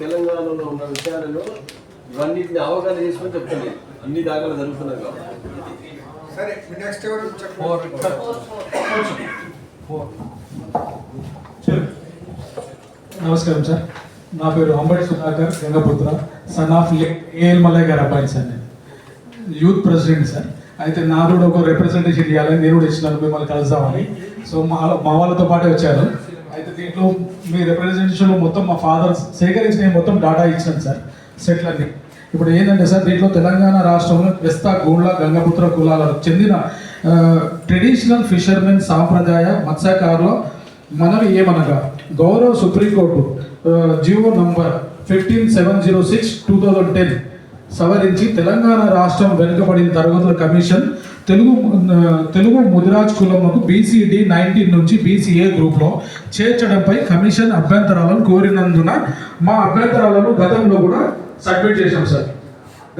తెలంగాణలో ఉన్న విషయాలను ఇవన్నిటిని అవగాహన చేసుకొని చెప్తుంది అన్ని దాఖలు జరుగుతున్నాయి కాబట్టి. సరే నెక్స్ట్ ఎవరు చెప్పండి? నమస్కారం సార్. నా పేరు Ambati Sudhakar Gangaputra. Son of A L Mallaiah అబ్బాయి సార్ నేను. Youth president sir. అయితే నా కూడా ఒక రిప్రజెంటేషన్ ఇవ్వాలని నేను కూడా ఇచ్చినాను మిమ్మల్ని కలుద్దామని. సో మా మా వాళ్ళతో పాటే వచ్చారు అయితే దీంట్లో మీ రిప్రజెంటేషన్లో మొత్తం మా ఫాదర్ సేకరించిన మొత్తం డాటా ఇచ్చాను సార్ సెట్లన్నీ ఇప్పుడు ఏంటంటే సార్ దీంట్లో తెలంగాణ రాష్ట్రంలో వెస్తా గోళ్ళ గంగపుత్ర కులాలకు చెందిన ట్రెడిషనల్ ఫిషర్మెన్ సాంప్రదాయ మత్స్యకారుల మనవి ఏమనగా గౌరవ supreme court GO number fifteen seven zero six two thousand ten సవరించి తెలంగాణ రాష్ట్రం వెనుకబడిన తరగతుల కమిషన్ తెలుగు తెలుగు ముదిరాజ్ కులముకు బీసీడీ నైన్టీన్ నుంచి బీసీఏ గ్రూప్లో చేర్చడంపై కమిషన్ అభ్యంతరాలను కోరినందున మా అభ్యంతరాలను గతంలో కూడా సబ్మిట్ చేశాం సార్.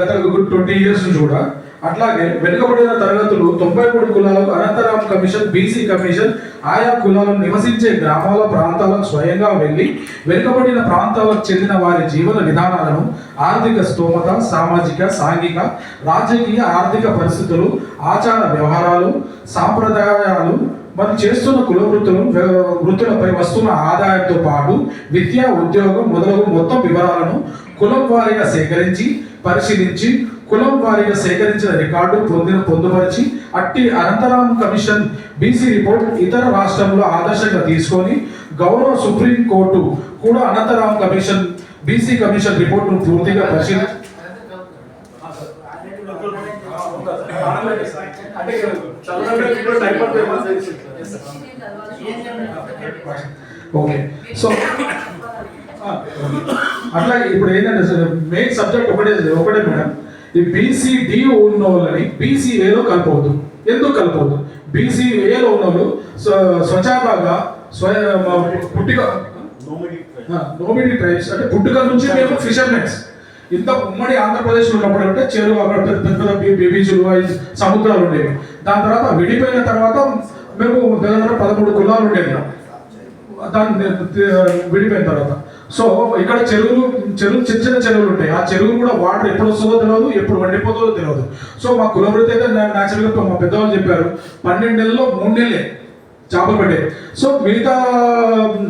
గత ట్వంటీ ఇయర్స్ నుంచి కూడా. అట్లాగే వెనుకబడిన తరగతులు తొంభై మూడు కులాలకు అనంతరాం కమిషన్ బీసీ కమిషన్ ఆయా కులాలను నివసించే గ్రామాల ప్రాంతాలకు స్వయంగా వెళ్ళి వెనుకబడిన ప్రాంతాలకు చెందిన వారి జీవన విధానాలను ఆర్థిక స్తోమత సామాజిక సాంఘిక రాజకీయ ఆర్థిక పరిస్థితులు ఆచార వ్యవహారాలు సాంప్రదాయాలు మరి చేస్తున్న కుల వృత్తులు వృత్తులపై వస్తున్న ఆదాయంతో పాటు విద్య ఉద్యోగం మొదలగు మొత్తం వివరాలను కులం వారిగా సేకరించి పరిశీలించి కులం వారిగా సేకరించిన రికార్డు పొందిన పొందుపరిచి అట్టి అనంతరాం కమిషన్ బీసీ రిపోర్ట్ ఇతర రాష్ట్రంలో ఆదర్శంగా తీసుకొని గౌరవ సుప్రీం కోర్టు కూడా అనంతరాం కమిషన్ బీసీ కమిషన్ రిపోర్టును పూర్తిగా పరిశీలి ఓకే సో అట్లాగే ఇప్పుడు ఏంటంటే మెయిన్ సబ్జెక్ట్ ఒకటే ఒకటే మేడం. ఈ బీసీడి ఉన్న వాళ్ళని బీసీఏలో కలపవద్దు. ఎందుకు కలపవద్దు? బీసీఏలో ఉన్న వాళ్ళు స్వ- స్వచ్ఛాగా స్వయ పుట్టిక నోమిడి ట్రైబ్స్ అంటే పుట్టుక నుంచి మేము ఫిషర్మెన్స్ ఇంత ఉమ్మడి ఆంధ్రప్రదేశ్ ఉన్నప్పుడు అంటే చెరువు అక్కడ పెద్ద పెద్ద బీ- బీ- బీచ్లు అవి సముద్రాలు ఉండేవి. దాని తర్వాత విడిపోయిన తర్వాత మేము దగ్గర పదమూడు కులాలు ఉండేవి. దాన్ని విడిపోయిన తర్వాత. సో ఇక్కడ చెరువులు చెరువులు చిన్న చిన్న చెరువులు ఉంటాయి. ఆ చెరువులు కూడా వాటర్ ఎప్పుడు వస్తుందో తెలియదు ఎప్పుడు వండిపోతుందో తెలియదు సో మా కులవృత్తి అయితే న్యాచురల్గా మా పెద్దవాళ్ళు చెప్పారు పన్నెండు నెలల్లో మూడు నెలలే. చేపలు పట్టాయి సో మిగతా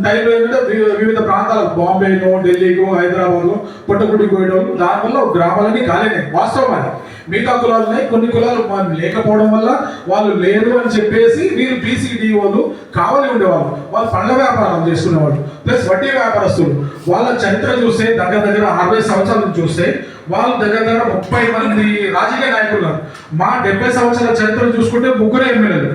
టైంలో ఏంటంటే వివిధ ప్రాంతాలకు బాంబేను ఢిల్లీకో హైదరాబాద్లో పుట్టగుడికి పోయడం దానివల్ల గ్రామాలన్నీ కాలేనాయి వాస్తవం అది. మిగతా కులాలు ఉన్నాయి కొన్ని కులాలు లేకపోవడం వల్ల వాళ్ళు లేరు అని చెప్పేసి వీరు బీసీడీ వాళ్ళు కావాలి ఉండేవాళ్ళు. వాళ్ళు పండ్ల వ్యాపారం చేసుకునేవాళ్ళు ప్లస్ వడ్డీ వ్యాపారస్తులు. వాళ్ళ చరిత్ర చూస్తే దగ్గర దగ్గర అరవై సంవత్సరాలు చూస్తే వాళ్ళు దగ్గర దగ్గర ముప్పై మంది రాజకీయ నాయకులు ఉన్నారు. మా డెబ్బై సంవత్సరాల చరిత్ర చూసుకుంటే ముగ్గురు ఎమ్మెల్యేలు.